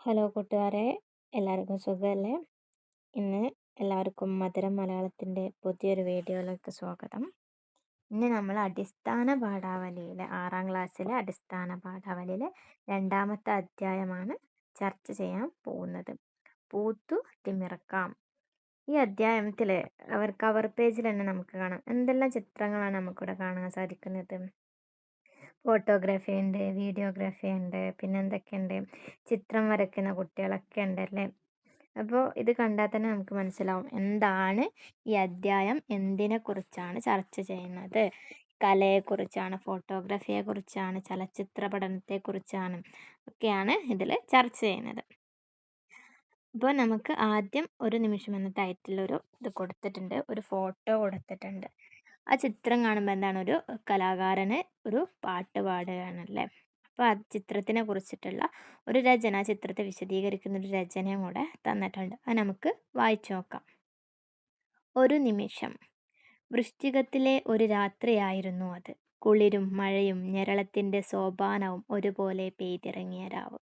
Hello കൂട്ടുകാരെ എല്ലാവർക്കും സുഖമല്ലേ? ഇന്ന് എല്ലാവർക്കും മധുരം മലയാളത്തിന്റെ പുതിയൊരു വീഡിയോയിലേക്ക് സ്വാഗതം. ഇന്ന് നമ്മൾ അടിസ്ഥാന പാഠാവലിയിലെ ആറാം ക്ലാസ്സിലെ അടിസ്ഥാന പാഠാവലിയിലെ രണ്ടാമത്തെ അധ്യായമാണ് ചർച്ച ചെയ്യാൻ പോകുന്നത്. പൂത്തു തിമിറക്കാം ഈ അധ്യായത്തിൽ അവർ കവർ പേജിൽ തന്നെ നമുക്ക് കാണാം. എന്തെല്ലാം ചിത്രങ്ങളാണ് നമുക്കിവിടെ കാണാൻ സാധിക്കുന്നത്? ഫോട്ടോഗ്രാഫി ഉണ്ട് വീഡിയോഗ്രാഫി ഉണ്ട് പിന്നെ എന്തൊക്കെയുണ്ട്? ചിത്രം വരയ്ക്കുന്ന കുട്ടികളൊക്കെ ഉണ്ടല്ലേ? അപ്പോൾ ഇത് കണ്ടാൽ തന്നെ നമുക്ക് മനസ്സിലാവും എന്താണ് ഈ അധ്യായം എന്തിനെക്കുറിച്ചാണ് ചർച്ച ചെയ്യുന്നത്? കലയെക്കുറിച്ചാണ് ഫോട്ടോഗ്രാഫിയെക്കുറിച്ചാണ് ചലച്ചിത്ര പഠനത്തെക്കുറിച്ചാണ് ഒക്കെയാണ് ഇതിൽ ചർച്ച ചെയ്യുന്നത്. അപ്പോൾ നമുക്ക് ആദ്യം ഒരു നിമിഷം എന്ന ടൈറ്റിൽ ഒരു ഇത് കൊടുത്തിട്ടുണ്ട് ഒരു ഫോട്ടോ കൊടുത്തിട്ടുണ്ട്. ആ ചിത്രം കാണുമ്പോൾ എന്താണ് ഒരു കലാകാരന് ഒരു പാട്ട് പാടുകയാണല്ലേ? അപ്പോൾ ആ ചിത്രത്തിനെ കുറിച്ചിട്ടുള്ള ഒരു രചന ആ ചിത്രത്തെ വിശദീകരിക്കുന്ന ഒരു രചനയും കൂടെ തന്നിട്ടുണ്ട്. അത് നമുക്ക് വായിച്ചു നോക്കാം. ഒരു നിമിഷം. വൃശ്ചികത്തിലെ ഒരു രാത്രിയായിരുന്നു അത്. കുളിരും മഴയും ഞെരളത്തിന്റെ സോപാനവും ഒരുപോലെ പെയ്തിറങ്ങിയ രാവ്.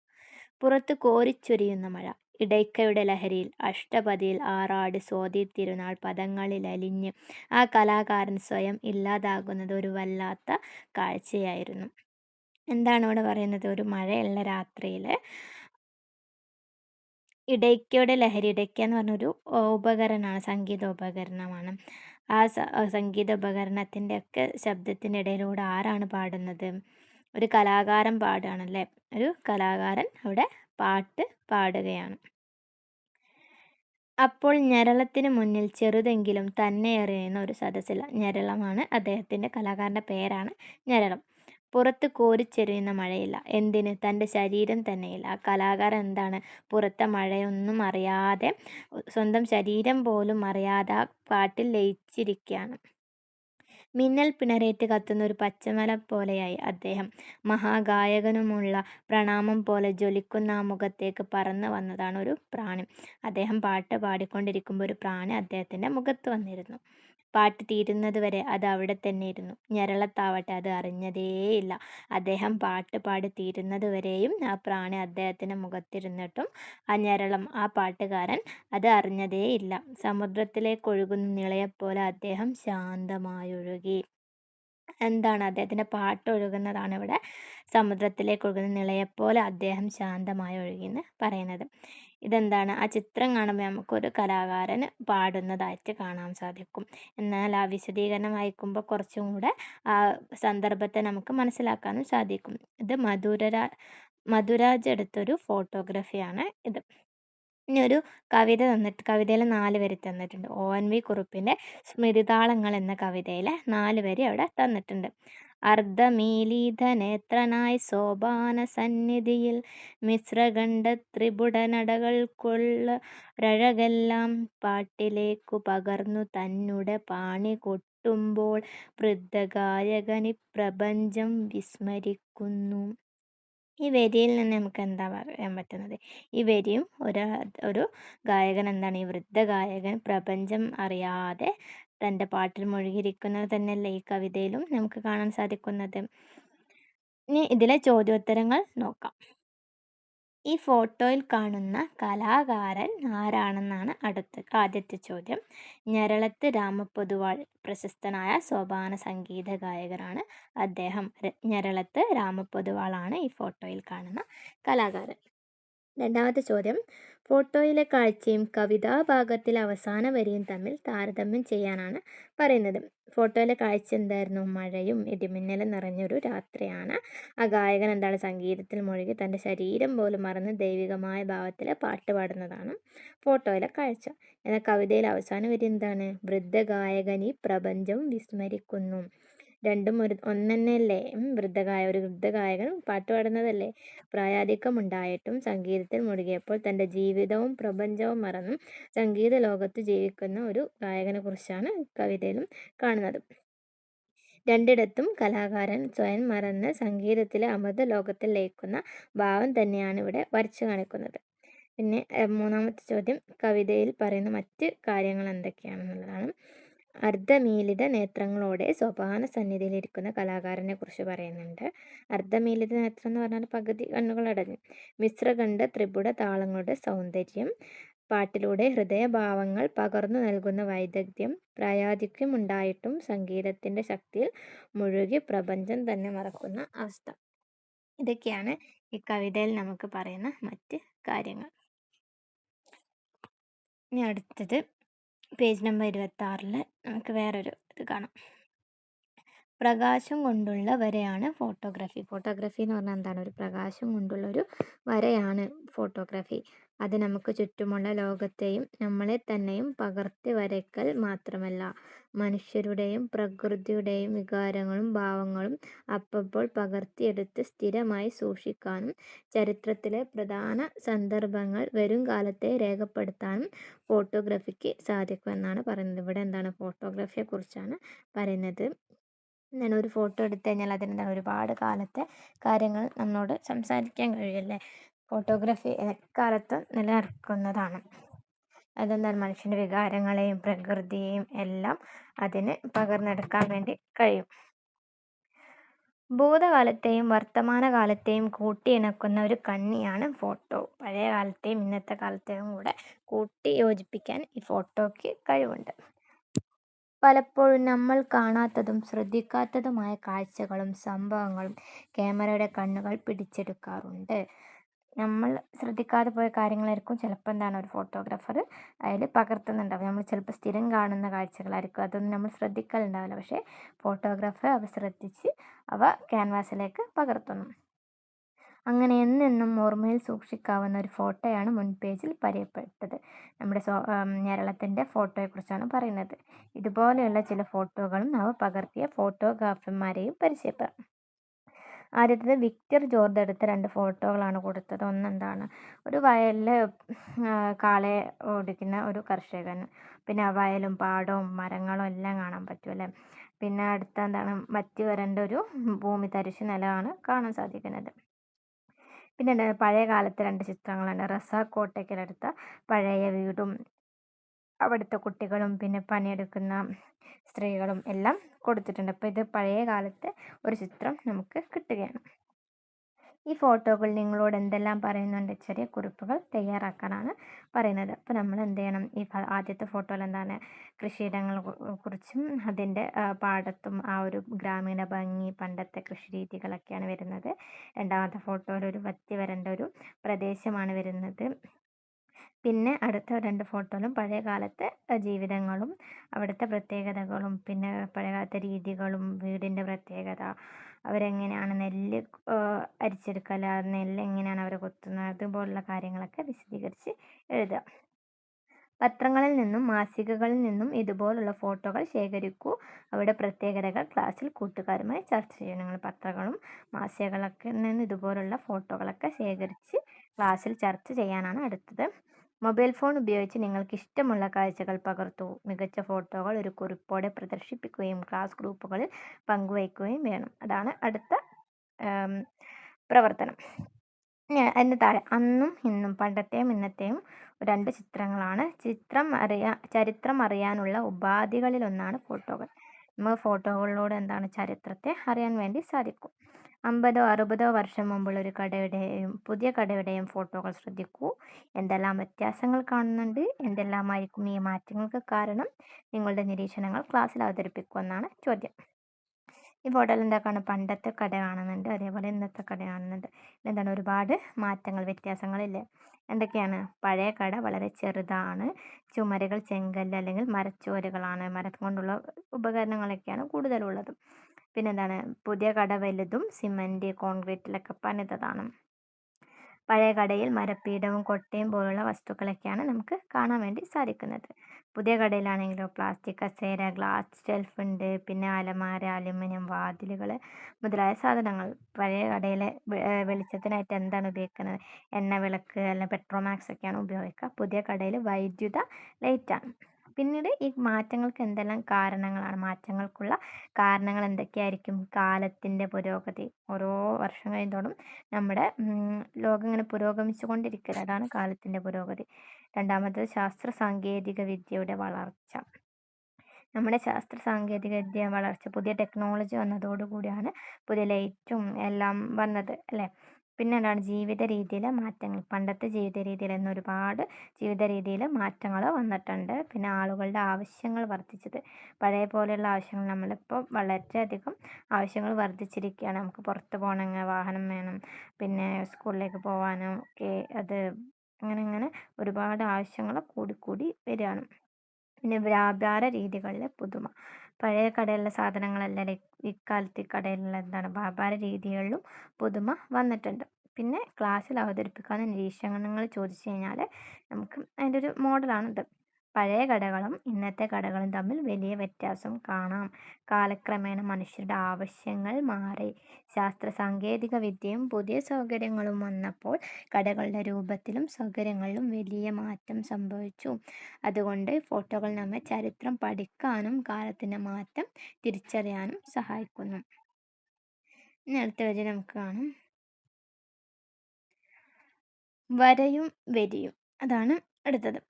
പുറത്ത് കോരിച്ചൊരിയുന്ന മഴ. ഇടയ്ക്കയുടെ ലഹരിയിൽ അഷ്ടപതിയിൽ ആറാട് സ്വാതി തിരുനാൾ പദങ്ങളിൽ അലിഞ്ഞ് ആ കലാകാരൻ സ്വയം ഇല്ലാതാകുന്നത് ഒരു വല്ലാത്ത കാഴ്ചയായിരുന്നു. എന്താണ് ഇവിടെ പറയുന്നത്? ഒരു മഴയുള്ള രാത്രിയിൽ ഇടയ്ക്കയുടെ ലഹരി ഇടയ്ക്ക എന്ന് പറഞ്ഞൊരു ഉപകരണമാണ് സംഗീത ഉപകരണമാണ്. ആ സംഗീത ഉപകരണത്തിന്റെ ഒക്കെ ശബ്ദത്തിന്റെ ഇടയിലൂടെ ആരാണ് പാടുന്നത്? ഒരു കലാകാരൻ പാടുകയാണല്ലേ? ഒരു കലാകാരൻ അവിടെ പാട്ട് പാടുകയാണ്. അപ്പോൾ ഞരളത്തിന് മുന്നിൽ ചെറുതെങ്കിലും തന്നെ അറിയുന്ന ഒരു സദസ്സില്ല ഞരളമാണ് അദ്ദേഹത്തിന്റെ കലാകാരന്റെ പേരാണ് ഞരളം. പുറത്ത് കോരിച്ചെറിയുന്ന മഴയില്ല. എന്തിന്? തന്റെ ശരീരം തന്നെയില്ല. ആ കലാകാരൻ എന്താണ്? പുറത്തെ മഴയൊന്നും അറിയാതെ സ്വന്തം ശരീരം പോലും അറിയാതെ ആ പാട്ടിൽ ലയിച്ചിരിക്കുകയാണ്. മിന്നൽ പിണരേറ്റ് കത്തുന്ന ഒരു പച്ചമല പോലെയായി അദ്ദേഹം. മഹാഗായകനുമുള്ള പ്രണാമം പോലെ ജ്വലിക്കുന്ന ആ മുഖത്തേക്ക് പറന്നു വന്നതാണ് ഒരു പ്രാണി. അദ്ദേഹം പാട്ട് പാടിക്കൊണ്ടിരിക്കുമ്പോൾ ഒരു പ്രാണി അദ്ദേഹത്തിന്റെ മുഖത്ത് വന്നിരുന്നു. പാട്ട് തീരുന്നത് വരെ അത് അവിടെ തന്നെ ഇരുന്നു ഞരളത്താവട്ടെ അത് അറിഞ്ഞതേയില്ല. അദ്ദേഹം പാട്ട് പാടി തീരുന്നത് വരെയും ആ പ്രാണി അദ്ദേഹത്തിന്റെ മുഖത്തിരുന്നിട്ടും ആ ഞരളം ആ പാട്ടുകാരൻ അത് അറിഞ്ഞതേയില്ല. സമുദ്രത്തിലേക്ക് ഒഴുകുന്ന നിളയെപ്പോലെ അദ്ദേഹം ശാന്തമായൊഴുകി. എന്താണ്? അദ്ദേഹത്തിന്റെ പാട്ട് ഒഴുകുന്നതാണ് ഇവിടെ. സമുദ്രത്തിലേക്ക് ഒഴുകുന്ന നിളയെപ്പോലെ അദ്ദേഹം ശാന്തമായി ഒഴുകിയെന്ന് പറയുന്നത്. ഇതെന്താണ്? ആ ചിത്രം കാണുമ്പോൾ നമുക്കൊരു കലാകാരൻ പാടുന്നതായിട്ട് കാണാൻ സാധിക്കും. എന്നാൽ ആ വിശദീകരണം വായിക്കുമ്പോൾ കുറച്ചും കൂടെ ആ സന്ദർഭത്തെ നമുക്ക് മനസ്സിലാക്കാനും സാധിക്കും. ഇത് മധുരരാ മധുരാജ് എടുത്തൊരു ഫോട്ടോഗ്രാഫിയാണ് ഇത്. ഇനി ഒരു കവിത തന്നിട്ട് കവിതയിൽ നാല് വരി തന്നിട്ടുണ്ട്. ഒ എൻ വി കുറുപ്പിന്റെ സ്മൃതിതാളങ്ങൾ എന്ന കവിതയിലെ നാല് വരി അവിടെ തന്നിട്ടുണ്ട്. അർദ്ധമീലീധനേത്രനായി സോപാന സന്നിധിയിൽ മിശ്രകണ്ഠ ത്രിപുടനടകൾക്കുള്ള രഴകെല്ലാം പാട്ടിലേക്കു പകർന്നു തന്നുടെ പാണി കൊട്ടുമ്പോൾ വൃദ്ധഗായകനി പ്രപഞ്ചം വിസ്മരിക്കുന്നു. ഈ വരിയിൽ നിന്ന് നമുക്ക് എന്താ പറയാൻ പറ്റുന്നത്? ഈ വരിയും ഒരു ഒരു ഗായകൻ എന്താണ്? ഈ വൃദ്ധ ഗായകൻ പ്രപഞ്ചം അറിയാതെ തന്റെ പാട്ടിൽ മുഴുകിയിരിക്കുന്നത് തന്നെയല്ലേ ഈ കവിതയിലും നമുക്ക് കാണാൻ സാധിക്കുന്നത്. ഇനി ഇതിലെ ചോദ്യോത്തരങ്ങൾ നോക്കാം. ഈ ഫോട്ടോയിൽ കാണുന്ന കലാകാരൻ ആരാണെന്നാണ് അടുത്ത ആദ്യത്തെ ചോദ്യം. ഞരളത്ത് രാമപൊതുവാൾ പ്രശസ്തനായ സോപാന സംഗീത ഗായകനാണ് അദ്ദേഹം. ഞരളത്ത് രാമപൊതുവാളാണ് ഈ ഫോട്ടോയിൽ കാണുന്ന കലാകാരൻ. രണ്ടാമത്തെ ചോദ്യം. ഫോട്ടോയിലെ കാഴ്ചയും കവിതാ ഭാഗത്തിലെ അവസാന വരിയും തമ്മിൽ താരതമ്യം ചെയ്യാനാണ് പറയുന്നത്. ഫോട്ടോയിലെ കാഴ്ച എന്തായിരുന്നു? മഴയും ഇടിമിന്നലും നിറഞ്ഞൊരു രാത്രിയാണ്. ആ ഗായകൻ എന്താണ് സംഗീതത്തിൽ മുഴുകി തന്റെ ശരീരം പോലും മറന്ന് ദൈവികമായ ഭാവത്തിൽ പാട്ട് പാടുന്നതാണ് ഫോട്ടോയിലെ കാഴ്ച. എന്നാൽ കവിതയിലെ അവസാന വരി എന്താണ്? വൃദ്ധ ഗായകൻ ഈ പ്രപഞ്ചം വിസ്മരിക്കുന്നു. രണ്ടും ഒരു ഒന്നെന്നെയല്ലേ? വൃദ്ധഗായ ഒരു വൃദ്ധഗായകൻ പാട്ട് പാടുന്നതല്ലേ? പ്രായാധിക്യം ഉണ്ടായിട്ടും സംഗീതത്തിൽ മുഴുകിയപ്പോൾ തന്റെ ജീവിതവും പ്രപഞ്ചവും മറന്നും സംഗീത ലോകത്ത് ജീവിക്കുന്ന ഒരു ഗായകനെ കുറിച്ചാണ് കവിതയിലും കാണുന്നത്. രണ്ടിടത്തും കലാകാരൻ സ്വയം മറന്ന് സംഗീതത്തിലെ അമൃത ലോകത്തിൽ ലയിക്കുന്ന ഭാവം തന്നെയാണ് ഇവിടെ വരച്ചു കാണിക്കുന്നത്. പിന്നെ മൂന്നാമത്തെ ചോദ്യം. കവിതയിൽ പറയുന്ന മറ്റ് കാര്യങ്ങൾ എന്തൊക്കെയാണെന്നുള്ളതാണ്. അർദ്ധമീലിത നേത്രങ്ങളോടെ സോപാന സന്നിധിയിലിരിക്കുന്ന കലാകാരനെ കുറിച്ച് പറയുന്നുണ്ട്. അർദ്ധമീലിത നേത്രം എന്ന് പറഞ്ഞാൽ പകുതി കണ്ണുകളടഞ്ഞു മിശ്രകണ്ഠ ത്രിപുട താളങ്ങളുടെ സൗന്ദര്യം പാട്ടിലൂടെ ഹൃദയഭാവങ്ങൾ പകർന്നു നൽകുന്ന വൈദഗ്ധ്യം പ്രായാധിക്യം ഉണ്ടായിട്ടും സംഗീതത്തിന്റെ ശക്തിയിൽ മുഴുകി പ്രപഞ്ചം തന്നെ മറക്കുന്ന അവസ്ഥ. ഇതൊക്കെയാണ് ഈ കവിതയിൽ നമുക്ക് പറയുന്ന മറ്റ് കാര്യങ്ങൾ. ഇനി അടുത്തത് പേജ് നമ്പർ ഇരുപത്തി ആറിൽ നമുക്ക് വേറൊരു ഇത് കാണാം. പ്രകാശം കൊണ്ടുള്ള വരയാണ് ഫോട്ടോഗ്രാഫി. ഫോട്ടോഗ്രാഫി എന്ന് പറഞ്ഞാൽ എന്താണ്? ഒരു പ്രകാശം കൊണ്ടുള്ള ഒരു വരയാണ് ഫോട്ടോഗ്രാഫി. അത് നമുക്ക് ചുറ്റുമുള്ള ലോകത്തെയും നമ്മളെ തന്നെയും പകർത്തി വരയ്ക്കൽ മാത്രമല്ല. മനുഷ്യരുടെയും പ്രകൃതിയുടെയും വികാരങ്ങളും ഭാവങ്ങളും അപ്പപ്പോൾ പകർത്തിയെടുത്ത് സ്ഥിരമായി സൂക്ഷിക്കാനും ചരിത്രത്തിലെ പ്രധാന സന്ദർഭങ്ങൾ വരും കാലത്തെ രേഖപ്പെടുത്താനും ഫോട്ടോഗ്രാഫിക്ക് സാധിക്കുമെന്നാണ് പറയുന്നത്. ഇവിടെ എന്താണ് ഫോട്ടോഗ്രാഫിയെ കുറിച്ചാണ് പറയുന്നത്. എന്താണ് ഒരു ഫോട്ടോ എടുത്തു കഴിഞ്ഞാൽ അതിനെന്താണ് ഒരുപാട് കാലത്തെ കാര്യങ്ങൾ നമ്മളോട് സംസാരിക്കാൻ കഴിയുമല്ലേ? ഫോട്ടോഗ്രാഫി എക്കാലത്തും നിലനിൽക്കുന്നതാണ്. അതെന്താണ് മനുഷ്യന്റെ വികാരങ്ങളെയും പ്രകൃതിയെയും എല്ലാം അതിന് പകർന്നെടുക്കാൻ വേണ്ടി കഴിയും. ഭൂതകാലത്തെയും വർത്തമാനകാലത്തെയും കൂട്ടിയിണക്കുന്ന ഒരു കണ്ണിയാണ് ഫോട്ടോ. പഴയ കാലത്തെയും ഇന്നത്തെ കാലത്തെയും കൂടെ കൂട്ടി യോജിപ്പിക്കാൻ ഈ ഫോട്ടോയ്ക്ക് കഴിവുണ്ട്. പലപ്പോഴും നമ്മൾ കാണാത്തതും ശ്രദ്ധിക്കാത്തതുമായ കാഴ്ചകളും സംഭവങ്ങളും ക്യാമറയുടെ കണ്ണുകൾ പിടിച്ചെടുക്കാറുണ്ട്. നമ്മൾ ശ്രദ്ധിക്കാതെ പോയ കാര്യങ്ങളായിരിക്കും ചിലപ്പോൾ എന്താണ് ഒരു ഫോട്ടോഗ്രാഫർ അതിൽ പകർത്തുന്നുണ്ടാവും നമ്മൾ ചിലപ്പോൾ സ്ഥിരം കാണുന്ന കാഴ്ചകളായിരിക്കും. അതൊന്നും നമ്മൾ ശ്രദ്ധിക്കലുണ്ടാവില്ല. പക്ഷേ ഫോട്ടോഗ്രാഫർ അവ ശ്രദ്ധിച്ച് അവ ക്യാൻവാസിലേക്ക് പകർത്തുന്നു. അങ്ങനെ എന്നെന്നും ഓർമ്മയിൽ സൂക്ഷിക്കാവുന്ന ഒരു ഫോട്ടോയാണ് മുൻ പേജിൽ പരിയപ്പെട്ടത് നമ്മുടെ സോ കേരളത്തിന്റെ ഫോട്ടോയെക്കുറിച്ചാണ് പറയുന്നത്. ഇതുപോലെയുള്ള ചില ഫോട്ടോകളും അവ പകർത്തിയ ഫോട്ടോഗ്രാഫർമാരെയും പരിചയപ്പെടാം. ആദ്യത്തേത് വിക്ടർ ജോർജ് എടുത്ത രണ്ട് ഫോട്ടോകളാണ് കൊടുത്തത്. ഒന്നെന്താണ്? ഒരു വയലിൽ കാളയെ ഓടിക്കുന്ന ഒരു കർഷകൻ. പിന്നെ വയലും പാടവും മരങ്ങളും എല്ലാം കാണാൻ പറ്റും അല്ലേ? പിന്നെ അടുത്ത എന്താണ് വറ്റി വരേണ്ട ഒരു ഭൂമി തരിശു നിലമാണ് കാണാൻ സാധിക്കുന്നത്. പിന്നെ പഴയ കാലത്തെ രണ്ട് ചിത്രങ്ങളുണ്ട് റസാഖ് കോട്ടയ്ക്കലെടുത്ത പഴയ വീടും അവിടുത്തെ കുട്ടികളും പിന്നെ പണിയെടുക്കുന്ന സ്ത്രീകളും എല്ലാം കൊടുത്തിട്ടുണ്ട്. അപ്പോൾ ഇത് പഴയ കാലത്തെ ഒരു ചിത്രം നമുക്ക് കിട്ടുകയാണ്. ഈ ഫോട്ടോകൾ നിങ്ങളോട് എന്തെല്ലാം പറയുന്നുണ്ട്? ചെറിയ കുറിപ്പുകൾ തയ്യാറാക്കാനാണ് പറയുന്നത്. അപ്പോൾ നമ്മൾ എന്ത് ചെയ്യണം? ഈ ആദ്യത്തെ ഫോട്ടോയിൽ എന്താണ്? കൃഷിയിടങ്ങളെ കുറിച്ചും അതിന്റെ പാടത്തും ആ ഒരു ഗ്രാമീണ ഭംഗി പണ്ടത്തെ കൃഷി രീതികളൊക്കെയാണ് വരുന്നത്. രണ്ടാമത്തെ ഫോട്ടോയിൽ ഒരു വറ്റി വരേണ്ട ഒരു പ്രദേശമാണ് വരുന്നത്. പിന്നെ അടുത്ത രണ്ട് ഫോട്ടോയിലും പഴയ കാലത്തെ ജീവിതങ്ങളും അവിടുത്തെ പ്രത്യേകതകളും പിന്നെ പഴയകാലത്തെ രീതികളും വീടിന്റെ പ്രത്യേകത അവരെങ്ങനെയാണ് നെല്ല് അരിച്ചെടുക്കൽ നെല്ല് എങ്ങനെയാണ് അവർ കൊത്തുന്നത് അതുപോലുള്ള കാര്യങ്ങളൊക്കെ വിശദീകരിച്ച് എഴുതുക പത്രങ്ങളിൽ നിന്നും മാസികകളിൽ നിന്നും ഇതുപോലുള്ള ഫോട്ടോകൾ ശേഖരിക്കൂ. അവിടെ പ്രത്യേകതകൾ ക്ലാസ്സിൽ കൂട്ടുകാരുമായി ചർച്ച ചെയ്യണം നിങ്ങൾ പത്രങ്ങളും മാസികകളൊക്കെ നിന്ന് ഇതുപോലുള്ള ഫോട്ടോകളൊക്കെ ശേഖരിച്ച് ക്ലാസ്സിൽ ചർച്ച ചെയ്യാനാണ് അടുത്തത്. മൊബൈൽ ഫോൺ ഉപയോഗിച്ച് നിങ്ങൾക്ക് ഇഷ്ടമുള്ള കാഴ്ചകൾ പകർത്തൂ. മികച്ച ഫോട്ടോകൾ ഒരു കുറിപ്പോടെ പ്രദർശിപ്പിക്കുകയും ക്ലാസ് ഗ്രൂപ്പുകളിൽ പങ്കുവയ്ക്കുകയും വേണം. അതാണ് അടുത്ത പ്രവർത്തനം. അതിന്റെ താഴെ അന്നും ഇന്നും പണ്ടത്തെയും ഇന്നത്തെയും രണ്ട് ചിത്രങ്ങളാണ്. ചിത്രം അറിയാ ചരിത്രം അറിയാനുള്ള ഉപാധികളിലൊന്നാണ് ഫോട്ടോകൾ. നമ്മൾ ഫോട്ടോകളിലൂടെ എന്താണ് ചരിത്രത്തെ അറിയാൻ വേണ്ടി സാധിക്കും. അമ്പതോ അറുപതോ വർഷം മുമ്പുള്ള ഒരു കടയുടെയും പുതിയ കടയുടെയും ഫോട്ടോകൾ ശ്രദ്ധിക്കൂ. എന്തെല്ലാം വ്യത്യാസങ്ങൾ കാണുന്നുണ്ട്? എന്തെല്ലാമായിരിക്കും ഈ മാറ്റങ്ങൾക്ക് കാരണം? നിങ്ങളുടെ നിരീക്ഷണങ്ങൾ ക്ലാസ്സിൽ അവതരിപ്പിക്കുമെന്നാണ് ചോദ്യം. ഈ ഫോട്ടോയിൽ എന്താക്കാണ് പണ്ടത്തെ കട കാണുന്നുണ്ട്? അതേപോലെ ഇന്നത്തെ കട കാണുന്നുണ്ട്. എന്താണ്? ഒരുപാട് മാറ്റങ്ങൾ വ്യത്യാസങ്ങളില്ലേ? എന്തൊക്കെയാണ്? പഴയ കട വളരെ ചെറുതാണ്. ചുമരുകൾ ചെങ്കല്ല് അല്ലെങ്കിൽ മരച്ചുവരുകളാണ് മരം കൊണ്ടുള്ള ഉപകരണങ്ങളൊക്കെയാണ് കൂടുതലുള്ളത്. പിന്നെന്താണ്? പുതിയ കട വലുതും സിമന്റ് കോൺക്രീറ്റിലൊക്കെ പണിതതാണ്. പഴയ കടയിൽ മരപ്പീഠവും കൊട്ടയും പോലുള്ള വസ്തുക്കളൊക്കെയാണ് നമുക്ക് കാണാൻ വേണ്ടി സാധിക്കുന്നത്. പുതിയ കടയിലാണെങ്കിലോ പ്ലാസ്റ്റിക് കസേര ഗ്ലാസ് ഷെൽഫ് ഉണ്ട്. പിന്നെ അലമാര അലുമിനിയം വാതിലുകൾ മുതലായ സാധനങ്ങൾ. പഴയ കടയിലെ വെളിച്ചത്തിനായിട്ട് എന്താണ് ഉപയോഗിക്കുന്നത്? എണ്ണ വിളക്ക് അല്ലെങ്കിൽ പെട്രോമാക്സ് ഒക്കെയാണ് ഉപയോഗിക്കുക. പുതിയ കടയിൽ വൈദ്യുത ലൈറ്റാണ്. പിന്നീട് ഈ മാറ്റങ്ങൾക്ക് എന്തെല്ലാം കാരണങ്ങളാണ്? മാറ്റങ്ങൾക്കുള്ള കാരണങ്ങൾ എന്തൊക്കെയായിരിക്കും? കാലത്തിന്റെ പുരോഗതി ഓരോ വർഷം കഴിയുന്തോറും നമ്മുടെ ലോകം ഇങ്ങനെ പുരോഗമിച്ചു കൊണ്ടിരിക്കുക അതാണ് കാലത്തിന്റെ പുരോഗതി. രണ്ടാമത്തത് ശാസ്ത്ര സാങ്കേതിക വിദ്യയുടെ വളർച്ച. നമ്മുടെ ശാസ്ത്ര സാങ്കേതിക വിദ്യ വളർച്ച പുതിയ ടെക്നോളജി വന്നതോടുകൂടിയാണ് പുതിയ ലൈറ്റും എല്ലാം വന്നത് അല്ലേ? പിന്നെ എന്താണ് ജീവിത രീതിയിലെ മാറ്റങ്ങൾ. പണ്ടത്തെ ജീവിത രീതിയിൽ നിന്ന് ഒരുപാട് ജീവിത രീതിയിൽ മാറ്റങ്ങൾ വന്നിട്ടുണ്ട്. പിന്നെ ആളുകളുടെ ആവശ്യങ്ങൾ വർദ്ധിച്ചത്. പഴയ പോലെയുള്ള ആവശ്യങ്ങൾ നമ്മളിപ്പോൾ വളരെയധികം ആവശ്യങ്ങൾ വർദ്ധിച്ചിരിക്കുകയാണ്. നമുക്ക് പുറത്ത് പോകണമെങ്കിൽ വാഹനം വേണം പിന്നെ സ്കൂളിലേക്ക് പോകാനും ഒക്കെ അത് അങ്ങനെ അങ്ങനെ ഒരുപാട് ആവശ്യങ്ങൾ കൂടിക്കൂടി വരികയാണ്. പിന്നെ വ്യാപാര രീതികളിലെ പുതുമ. പഴയ കടയിലുള്ള സാധനങ്ങളല്ല ഇക്കാലത്ത് ഈ കടയിലുള്ള എന്താണ് വ്യാപാര രീതികളിലും പുതുമ വന്നിട്ടുണ്ട്. പിന്നെ ക്ലാസ്സിൽ അവതരിപ്പിക്കാവുന്ന നിരീക്ഷണങ്ങൾ ചോദിച്ചു കഴിഞ്ഞാൽ നമുക്ക് അതിന്റെ ഒരു മോഡലാണിത് പഴയ കടകളും ഇന്നത്തെ കടകളും തമ്മിൽ വലിയ വ്യത്യാസം കാണാം. കാലക്രമേണ മനുഷ്യരുടെ ആവശ്യങ്ങൾ മാറി. ശാസ്ത്ര സാങ്കേതിക വിദ്യയും പുതിയ സൗകര്യങ്ങളും വന്നപ്പോൾ കടകളുടെ രൂപത്തിലും സൗകര്യങ്ങളിലും വലിയ മാറ്റം സംഭവിച്ചു. അതുകൊണ്ട് ഫോട്ടോകൾ നമ്മെ ചരിത്രം പഠിക്കാനും കാലത്തിന്റെ മാറ്റം തിരിച്ചറിയാനും സഹായിക്കുന്നു. ഇനി അടുത്ത നമുക്ക് കാണാം. വരയും വരിയും. അതാണ് അടുത്തത്.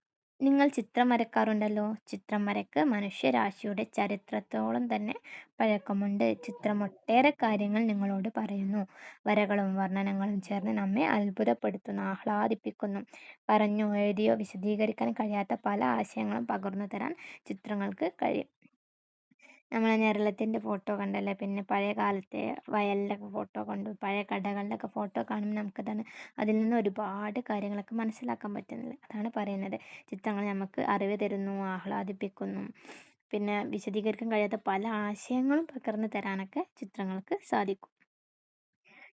നിങ്ങൾ ചിത്രം വരക്കാറുണ്ടല്ലോ? ചിത്രം വരക്ക് മനുഷ്യരാശിയുടെ ചരിത്രത്തോളം തന്നെ പഴക്കമുണ്ട്. ചിത്രം ഒട്ടേറെ കാര്യങ്ങൾ നിങ്ങളോട് പറയുന്നു. വരകളും വർണനങ്ങളും ചേർന്ന് നമ്മെ അത്ഭുതപ്പെടുത്തുന്നു ആഹ്ലാദിപ്പിക്കുന്നു. പറഞ്ഞോ എഴുതിയോ വിശദീകരിക്കാൻ കഴിയാത്ത പല ആശയങ്ങളും പകർന്നു തരാൻ ചിത്രങ്ങൾക്ക് കഴിയും. നമ്മൾ കേരളത്തിന്റെ ഫോട്ടോ കണ്ടല്ലേ? പിന്നെ പഴയ കാലത്തെ വയലിലൊക്കെ ഫോട്ടോ കണ്ടു. പഴയ കടകളിലൊക്കെ ഫോട്ടോ കാണുമ്പോൾ നമുക്കതാണ് അതിൽ നിന്ന് ഒരുപാട് കാര്യങ്ങളൊക്കെ മനസ്സിലാക്കാൻ പറ്റുന്നത്. അതാണ് പറയുന്നത്. ചിത്രങ്ങൾ നമുക്ക് അറിവ് തരുന്നു ആഹ്ലാദിപ്പിക്കുന്നു. പിന്നെ വിശദീകരിക്കാൻ കഴിയാത്ത പല ആശയങ്ങളും പകർന്നു തരാനൊക്കെ ചിത്രങ്ങൾക്ക് സാധിക്കും.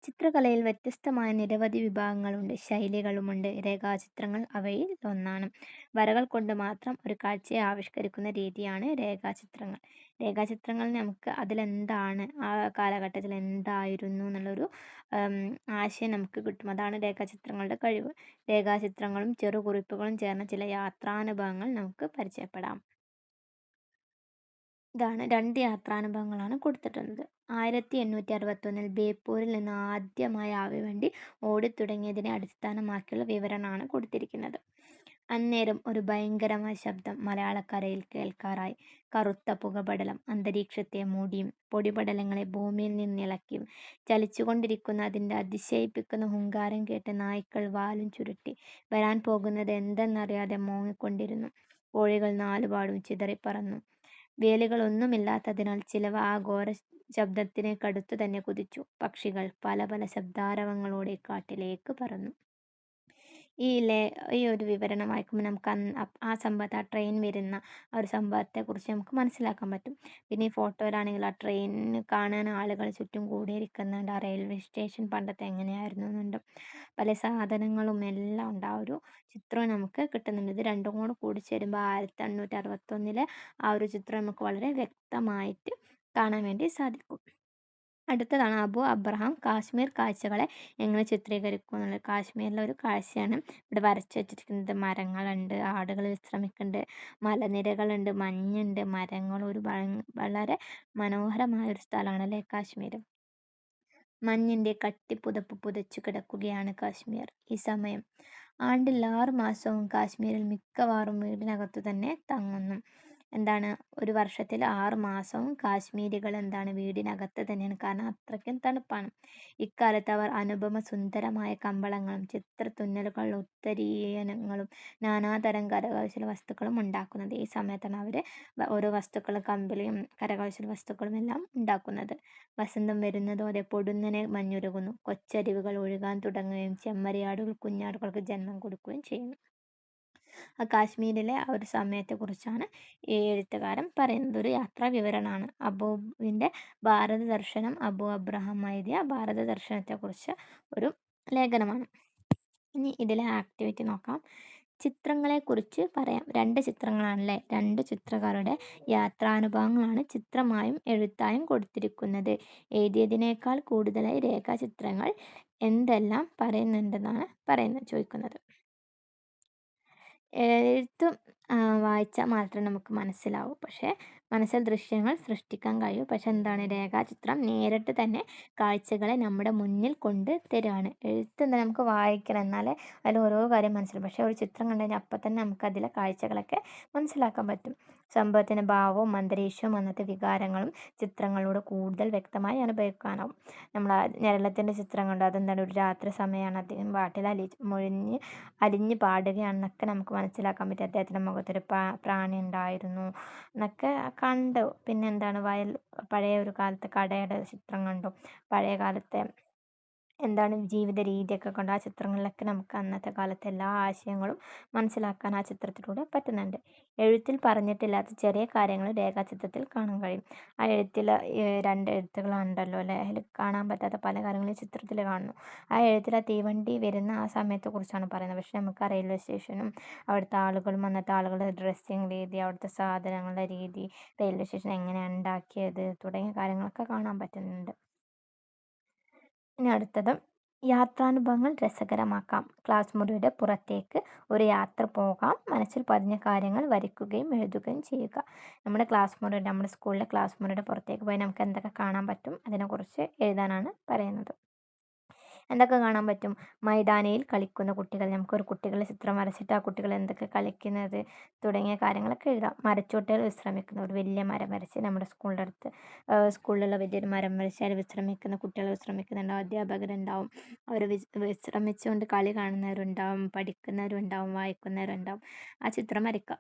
ചിത്രകലയിൽ വ്യത്യസ്തമായ നിരവധി വിഭാഗങ്ങളുണ്ട്. ശൈലികളുമുണ്ട്. രേഖാചിത്രങ്ങൾ അവയിൽ ഒന്നാണ്. വരകൾ കൊണ്ട് മാത്രം ഒരു കാഴ്ചയെ ആവിഷ്കരിക്കുന്ന രീതിയാണ് രേഖാചിത്രങ്ങൾ. രേഖാചിത്രങ്ങൾ നമുക്ക് അതിലെന്താണ് ആ കാലഘട്ടത്തിൽ എന്തായിരുന്നു എന്നുള്ളൊരു ആശയം നമുക്ക് കിട്ടും. അതാണ് രേഖാചിത്രങ്ങളുടെ കഴിവ്. രേഖാചിത്രങ്ങളും ചെറുകുറിപ്പുകളും ചേർന്ന ചില യാത്രാനുഭവങ്ങൾ നമുക്ക് പരിചയപ്പെടാം. ഇതാണ് രണ്ട് യാത്രാനുഭവങ്ങളാണ് കൊടുത്തിട്ടുള്ളത്. ആയിരത്തി എണ്ണൂറ്റി അറുപത്തൊന്നിൽ ബേപ്പൂരിൽ നിന്ന് ആദ്യമായി ആവിവണ്ടി ഓടിത്തുടങ്ങിയതിനെ അടിസ്ഥാനമാക്കിയുള്ള വിവരണമാണ് കൊടുത്തിരിക്കുന്നത്. അന്നേരം ഒരു ഭയങ്കരമായ ശബ്ദം മലയാളക്കരയിൽ കേൾക്കാറായി. കറുത്ത പുകപടലം അന്തരീക്ഷത്തെ മൂടിയും പൊടിപടലങ്ങളെ ഭൂമിയിൽ നിന്നിളക്കിയും ചലിച്ചുകൊണ്ടിരിക്കുന്ന അതിന്റെ അതിശയിപ്പിക്കുന്ന ഹുങ്കാരം കേട്ട് നായ്ക്കൾ വാലും ചുരുട്ടി വരാൻ പോകുന്നത് എന്തെന്നറിയാതെ മോങ്ങിക്കൊണ്ടിരുന്നു. കോഴികൾ നാലുപാടും ചിതറിപ്പറന്നു. വേലികളൊന്നുമില്ലാത്തതിനാൽ ചിലവ ആ ഘോര ശബ്ദത്തിനേക്കടുത്തു തന്നെ കുതിച്ചു. പക്ഷികൾ പല പല ശബ്ദാരവങ്ങളോടെ കാട്ടിലേക്ക് പറന്നു. ഈ ലേ ഈ ഒരു വിവരണം വായിക്കുമ്പോൾ നമുക്ക് ആ സംഭവത്തെ ആ ട്രെയിൻ വരുന്ന ആ ഒരു സംഭവത്തെക്കുറിച്ച് നമുക്ക് മനസ്സിലാക്കാൻ പറ്റും. പിന്നെ ഈ ഫോട്ടോയിലാണെങ്കിൽ ആ ട്രെയിൻ കാണാൻ ആളുകൾ ചുറ്റും കൂടിയിരിക്കുന്നുണ്ട്. ആ റെയിൽവേ സ്റ്റേഷൻ പണ്ടത്തെ എങ്ങനെയായിരുന്നു എന്നുണ്ട്. പല സാധനങ്ങളും എല്ലാം ഉണ്ട്. ആ ഒരു ചിത്രം നമുക്ക് കിട്ടുന്നുണ്ട്. ഇത് രണ്ടും കൂടെ കൂടി ചേരുമ്പോൾ ആയിരത്തി എണ്ണൂറ്റി അറുപത്തൊന്നിലെ ആ ഒരു ചിത്രം നമുക്ക് വളരെ വ്യക്തമായിട്ട് കാണാൻ വേണ്ടി സാധിക്കും. അടുത്തതാണ് അബു അബ്രഹാം. കാശ്മീർ കാഴ്ചകളെ എങ്ങനെ ചിത്രീകരിക്കും എന്നുള്ളത്. കാശ്മീരിലെ ഒരു കാഴ്ചയാണ് ഇവിടെ വരച്ചു വെച്ചിരിക്കുന്നത്. മരങ്ങളുണ്ട് ആടുകൾ വിശ്രമിക്കുന്നുണ്ട് മലനിരകളുണ്ട് മഞ്ഞുണ്ട് മരങ്ങൾ ഒരു വളരെ മനോഹരമായ ഒരു സ്ഥലമാണ് അല്ലേ കാശ്മീർ മഞ്ഞിന്റെ കട്ടിപ്പുതപ്പ് പുതച്ചു കിടക്കുകയാണ് കാശ്മീർ ഈ സമയം. ആണ്ടിൽ ആറ് മാസവും കാശ്മീരിൽ മിക്കവാറും വീടിനകത്തു തന്നെ തങ്ങുന്നു. എന്താണ് ഒരു വർഷത്തിൽ ആറ് മാസവും കാശ്മീരികൾ എന്താണ് വീടിനകത്ത് തന്നെയാണ്. കാരണം അത്രയ്ക്കും തണുപ്പാണ്. ഇക്കാലത്ത് അവർ അനുപമ സുന്ദരമായ കമ്പളങ്ങളും ചിത്രത്തുന്നലുകൾ ഉത്തരീയനങ്ങളും നാനാതരം കരകൗശല വസ്തുക്കളും ഉണ്ടാക്കുന്നത്. ഈ സമയത്താണ് അവർ ഓരോ വസ്തുക്കൾ കമ്പിളിയും കരകൗശല വസ്തുക്കളും എല്ലാം ഉണ്ടാക്കുന്നത്. വസന്തം വരുന്നതോടെ പൊടുന്നനെ മഞ്ഞുരുകുന്നു. കൊച്ചരിവുകൾ ഒഴുകാൻ തുടങ്ങുകയും ചെമ്മരിയാടുകൾ കുഞ്ഞാടുകൾക്ക് ജന്മം കൊടുക്കുകയും ചെയ്യുന്നു. ആ കാശ്മീരിലെ ആ ഒരു സമയത്തെക്കുറിച്ചാണ് ഈ എഴുത്തുകാരൻ പറയുന്നത് ഒരു യാത്രാ വിവരണമാണ് അബുവിന്റെ ഭാരത ദർശനം അബു അബ്രഹാം എഴുതിയ ഭാരത ദർശനത്തെക്കുറിച്ച് ഒരു ലേഖനമാണ്. ഇനി ഇതിലെ ആക്ടിവിറ്റി നോക്കാം. ചിത്രങ്ങളെക്കുറിച്ച് പറയാം. രണ്ട് ചിത്രങ്ങളാണല്ലേ? രണ്ട് ചിത്രകാരുടെ യാത്രാനുഭവങ്ങളാണ് ചിത്രമായും എഴുത്തായും കൊടുത്തിരിക്കുന്നത്. എഴുതിയതിനേക്കാൾ കൂടുതലായി രേഖാചിത്രങ്ങൾ എന്തെല്ലാം പറയുന്നുണ്ടെന്നാണ് പറയുന്നത് ചോദിക്കുന്നത്. എഴുത്ത് വായിച്ചാൽ മാത്രമേ നമുക്ക് മനസ്സിലാവൂ. പക്ഷേ മനസ്സിൽ ദൃശ്യങ്ങൾ സൃഷ്ടിക്കാൻ കഴിയും. പക്ഷെ എന്താണ്? രേഖാചിത്രം നേരിട്ട് തന്നെ കാഴ്ചകളെ നമ്മുടെ മുന്നിൽ കൊണ്ട് തരുകയാണ് എഴുത്ത് എന്താ നമുക്ക് വായിക്കണം എന്നാലേ അതിൽ ഓരോ കാര്യം മനസ്സിലാവും. പക്ഷേ ഒരു ചിത്രം കണ്ടു കഴിഞ്ഞാൽ അപ്പം തന്നെ നമുക്ക് അതിലെ കാഴ്ചകളൊക്കെ മനസ്സിലാക്കാൻ പറ്റും. സംഭവത്തിന്റെ ഭാവവും അന്തരീക്ഷവും അന്നത്തെ വികാരങ്ങളും ചിത്രങ്ങളിലൂടെ കൂടുതൽ വ്യക്തമായി അനുഭവിക്കാനാവും. നമ്മൾ ഞരളത്തിന്റെ ചിത്രങ്ങളുണ്ട് അതെന്താണ്? ഒരു രാത്രി സമയമാണ് അദ്ദേഹം പാട്ടിൽ അലി മൊഴിഞ്ഞ് അലിഞ്ഞ് പാടുകയാണെന്നൊക്കെ നമുക്ക് മനസ്സിലാക്കാൻ പറ്റും. അദ്ദേഹത്തിന്റെ മുഖത്തൊരു പ്രാണി ഉണ്ടായിരുന്നു എന്നൊക്കെ കണ്ടു. പിന്നെ എന്താണ്? വയൽ പഴയ ഒരു കാലത്തെ കടയുടെ ചിത്രം കണ്ടു. പഴയ കാലത്തെ എന്താണ് ജീവിത രീതിയൊക്കെ കൊണ്ട് ആ ചിത്രങ്ങളിലൊക്കെ നമുക്ക് അന്നത്തെ കാലത്തെ എല്ലാ ആശയങ്ങളും മനസ്സിലാക്കാൻ ആ ചിത്രത്തിലൂടെ പറ്റുന്നുണ്ട്. എഴുത്തിൽ പറഞ്ഞിട്ടില്ലാത്ത ചെറിയ കാര്യങ്ങൾ രേഖാചിത്രത്തിൽ കാണാൻ കഴിയും. ആ എഴുത്തിൽ രണ്ട് എഴുത്തുകളുണ്ടല്ലോ അല്ലേ? അതിൽ കാണാൻ പറ്റാത്ത പല കാര്യങ്ങളും ചിത്രത്തിൽ കാണുന്നു. ആ എഴുത്തിൽ ആ തീവണ്ടി വരുന്ന ആ സമയത്തെക്കുറിച്ചാണ് പറയുന്നത്. പക്ഷേ നമുക്ക് ആ റെയിൽവേ സ്റ്റേഷനും അവിടുത്തെ ആളുകളും അന്നത്തെ ആളുകളുടെ ഡ്രസ്സിങ് രീതി അവിടുത്തെ സാധനങ്ങളുടെ രീതി റെയിൽവേ സ്റ്റേഷൻ എങ്ങനെ ഉണ്ടാക്കിയത് തുടങ്ങിയ കാര്യങ്ങളൊക്കെ കാണാൻ പറ്റുന്നുണ്ട്. ഇനി അടുത്തത്. യാത്രാനുഭവങ്ങൾ രസകരമാക്കാം. ക്ലാസ് മുറിയുടെ പുറത്തേക്ക് ഒരു യാത്ര പോകാം. മനസ്സിൽ പതിഞ്ഞ കാര്യങ്ങൾ വരയ്ക്കുകയും എഴുതുകയും ചെയ്യുക. നമ്മുടെ ക്ലാസ് മുറിയുടെ നമ്മുടെ സ്കൂളിലെ ക്ലാസ് മുറിയുടെ പുറത്തേക്ക് പോയി നമുക്ക് എന്തൊക്കെ കാണാൻ പറ്റും? അതിനെക്കുറിച്ച് എഴുതാനാണ് പറയുന്നത്. എന്തൊക്കെ കാണാൻ പറ്റും? മൈതാനയിൽ കളിക്കുന്ന കുട്ടികൾ നമുക്കൊരു കുട്ടികളുടെ ചിത്രം വരച്ചിട്ട് ആ കുട്ടികൾ എന്തൊക്കെ കളിക്കുന്നത് തുടങ്ങിയ കാര്യങ്ങളൊക്കെ എഴുതാം. മരച്ചുവട്ടിൽ വിശ്രമിക്കുന്ന ഒരു വലിയ മരം വരച്ച് നമ്മുടെ സ്കൂളിന്റെ അടുത്ത് സ്കൂളിലുള്ള വലിയൊരു മരം വരച്ച് അതിൽ വിശ്രമിക്കുന്ന കുട്ടികൾ വിശ്രമിക്കുന്നുണ്ടാവും. അധ്യാപകരുണ്ടാവും. അവർ വിശ്രമിച്ചുകൊണ്ട് കളി കാണുന്നവരുണ്ടാവും പഠിക്കുന്നവരുണ്ടാവും വായിക്കുന്നവരുണ്ടാവും. ആ ചിത്രം വരയ്ക്കാം.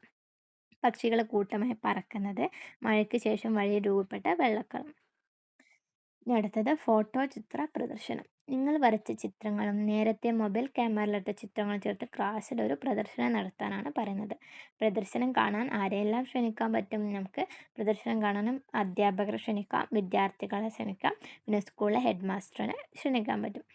പക്ഷികൾ കൂട്ടമായി പറക്കുന്നത് മഴയ്ക്ക് ശേഷം വഴി രൂപപ്പെട്ട വെള്ളക്കളം. ഇനി അടുത്തത് ഫോട്ടോ ചിത്ര പ്രദർശനം. നിങ്ങൾ വരച്ച ചിത്രങ്ങളും നേരത്തെ മൊബൈൽ ക്യാമറയിലെടുത്ത ചിത്രങ്ങളും ചേർത്ത് ക്ലാസ്സിൽ ഒരു പ്രദർശനം നടത്താനാണ് പറയുന്നത്. പ്രദർശനം കാണാൻ ആരെയെല്ലാം ക്ഷണിക്കാൻ പറ്റും നമുക്ക് പ്രദർശനം കാണാനും അധ്യാപകരെ ക്ഷണിക്കാം വിദ്യാർത്ഥികളെ ക്ഷണിക്കാം പിന്നെ സ്കൂളിലെ ഹെഡ് മാസ്റ്ററിനെ ക്ഷണിക്കാൻ പറ്റും.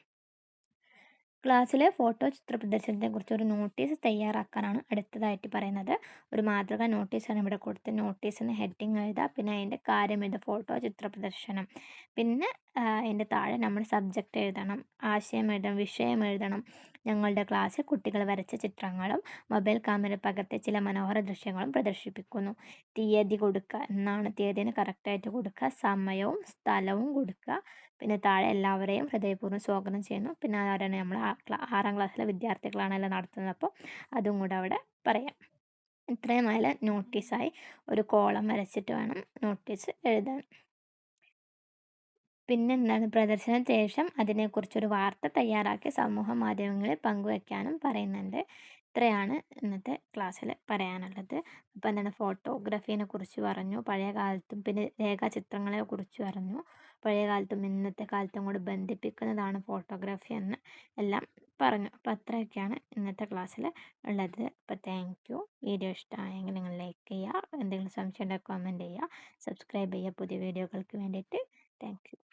ക്ലാസ്സിലെ ഫോട്ടോ ചിത്ര പ്രദർശനത്തെക്കുറിച്ച് ഒരു നോട്ടീസ് തയ്യാറാക്കാനാണ് അടുത്തതായിട്ട് പറയുന്നത്. ഒരു മാതൃക നോട്ടീസാണ് ഇവിടെ കൊടുത്ത് നോട്ടീസിന് ഹെഡിങ് എഴുതുക പിന്നെ അതിന്റെ കാര്യം എഴുതുക ഫോട്ടോ ചിത്ര പ്രദർശനം പിന്നെ അതിന്റെ താഴെ നമ്മൾ സബ്ജക്റ്റ് എഴുതണം ആശയം എഴുതണം വിഷയം എഴുതണം ഞങ്ങളുടെ ക്ലാസ്സിൽ കുട്ടികൾ വരച്ച ചിത്രങ്ങളും മൊബൈൽ ക്യാമറ പകർത്തിയ ചില മനോഹര ദൃശ്യങ്ങളും പ്രദർശിപ്പിക്കുന്നു. തീയതി കൊടുക്കുക എന്നാണ് തീയതിന് കറക്റ്റായിട്ട് കൊടുക്കുക സമയവും സ്ഥലവും കൊടുക്കുക പിന്നെ താഴെ എല്ലാവരെയും ഹൃദയപൂർവം സ്വാഗതം ചെയ്യുന്നു. പിന്നെ ആരാണ് നമ്മൾ ആറാം ക്ലാസ്സിലെ വിദ്യാർത്ഥികളാണല്ലോ നടത്തുന്നത്. അപ്പോൾ അതും കൂടെ അവിടെ പറയാം. ഇത്രയും നല്ല നോട്ടീസായി ഒരു കോളം വരച്ചിട്ട് വേണം നോട്ടീസ് എഴുതാൻ. പിന്നെ എന്താണ് പ്രദർശനത്തിന് ശേഷം അതിനെക്കുറിച്ചൊരു വാർത്ത തയ്യാറാക്കി സമൂഹ മാധ്യമങ്ങളിൽ പങ്കുവയ്ക്കാനും പറയുന്നുണ്ട്. ഇത്രയാണ് ഇന്നത്തെ ക്ലാസ്സിൽ പറയാനുള്ളത്. അപ്പോൾ എന്താണ്? ഫോട്ടോഗ്രാഫീനെ കുറിച്ച് പറഞ്ഞു പഴയ കാലത്തും പിന്നെ രേഖാചിത്രങ്ങളെ കുറിച്ച് പറഞ്ഞു. പഴയ കാലത്തും ഇന്നത്തെ കാലത്തും കൂടി ബന്ധിപ്പിക്കുന്നതാണ് ഫോട്ടോഗ്രാഫി എന്ന് എല്ലാം പറഞ്ഞു. അപ്പോൾ അത്രയൊക്കെയാണ് ഇന്നത്തെ ക്ലാസ്സിൽ ഉള്ളത്. അപ്പോൾ താങ്ക് യു വീഡിയോ ഇഷ്ടമായെങ്കിൽ നിങ്ങൾ ലൈക്ക് ചെയ്യുക. എന്തെങ്കിലും സംശയം ഉണ്ടെങ്കിൽ കമന്റ് ചെയ്യുക. സബ്സ്ക്രൈബ് ചെയ്യുക. പുതിയ വീഡിയോകൾക്ക് വേണ്ടിയിട്ട്. Thank you